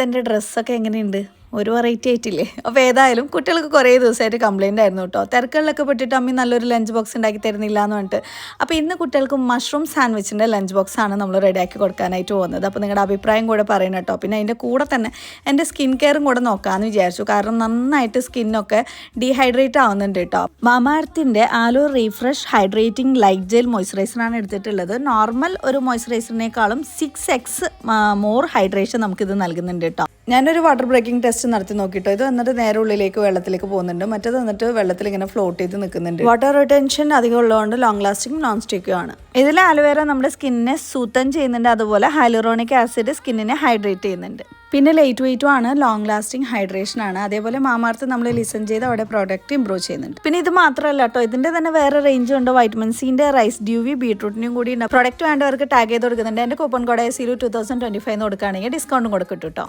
എന്റെ ഡ്രസ്സൊക്കെ എങ്ങനെയുണ്ട്? ഒരു വെറൈറ്റി ആയിട്ടില്ലേ? അപ്പോൾ ഏതായാലും കുട്ടികൾക്ക് കുറേ ദിവസമായിട്ട് കംപ്ലയിന്റ് ആയിരുന്നു കേട്ടോ. തിരക്കുകളിലൊക്കെ പെട്ടിട്ട് അമ്മി നല്ലൊരു ലഞ്ച് ബോക്സ് ഉണ്ടാക്കി തരുന്നില്ല എന്ന് പറഞ്ഞിട്ട്. അപ്പോൾ ഇന്ന് കുട്ടികൾക്ക് മഷ്റൂം സാൻഡ്വിച്ചിന്റെ ലഞ്ച് ബോക്സ് ആണ് നമ്മൾ റെഡിയാക്കി കൊടുക്കാനായിട്ട് പോകുന്നത്. അപ്പോൾ നിങ്ങളുടെ അഭിപ്രായം കൂടെ പറയണം കേട്ടോ. പിന്നെ അതിന്റെ കൂടെ തന്നെ എന്റെ സ്കിൻ കെയറും കൂടെ നോക്കാമെന്ന് വിചാരിച്ചു. കാരണം നന്നായിട്ട് സ്കിന്നൊക്കെ ഡീഹൈഡ്രേറ്റ് ആവുന്നുണ്ട് കേട്ടോ. മാമാർത്തിന്റെ aloe refresh hydrating light gel മോയ്സ്ചറൈസറാണ് എടുത്തിട്ടുള്ളത്. നോർമൽ ഒരു മോയ്സ്ചറൈസറിനേക്കാളും സിക്സ് എക്സ് മോർ ഹൈഡ്രേഷൻ നമുക്കിത് നൽകുന്നുണ്ട് കേട്ടോ. ഞാനൊരു വാട്ടർ ബ്രേക്കിംഗ് ടെസ്റ്റ് നടത്തി നോക്കിയിട്ട് ഇത് വന്നിട്ട് നേരെ ഉള്ളിലേക്ക് വെള്ളത്തിലേക്ക് പോകുന്നുണ്ട്. മറ്റേത് വന്നിട്ട് വെള്ളത്തിൽ ഇങ്ങനെ ഫ്ലോട്ട് ചെയ്ത് നിൽക്കുന്നുണ്ട്. വാട്ടർ റിട്ടൻഷൻ അധികം ഉള്ളതുകൊണ്ട് ലോങ് ലാസ്റ്റിംഗ് നോൺ സ്റ്റിക്കും ആണ്. ഇതിൽ ആലുവേര നമ്മുടെ സ്കിന്നിനെ സൂത്തൻ ചെയ്യുന്നുണ്ട്. അതുപോലെ ഹൈലറോണിക് ആസിഡ് സ്കിന്നിനെ ഹൈഡ്രേറ്റ് ചെയ്യുന്നുണ്ട്. പിന്നെ ലൈറ്റ് വെയിറ്റും ആണ്. ലോങ് ലാസ്റ്റിംഗ് ഹൈഡ്രേഷൻ ആണ്. അതേപോലെ മാമാർത്ത് നമ്മൾ ലിസൺ ചെയ്ത് അവിടെ പ്രോഡക്റ്റ് ഇമ്പ്രൂവ് ചെയ്യുന്നുണ്ട്. പിന്നെ ഇത് മാത്രമല്ല കേട്ടോ ഇതിന്റെ തന്നെ വേറെ റേഞ്ച് ഉണ്ട്. വൈറ്റമിൻ സിന്റെ റൈസ് ഡ്യൂവി ബീട്രൂട്ടിനും കൂടി ഉണ്ട്. പ്രോഡക്റ്റ് വേണ്ടവർക്ക് ടാഗ് ചെയ്ത് കൊടുക്കുന്നുണ്ട്. എന്റെ coupon code zero two thousand twenty five കൊടുക്കുകയാണെങ്കിൽ ഡിസ്കൗണ്ടും കൊടുക്കും കേട്ടോ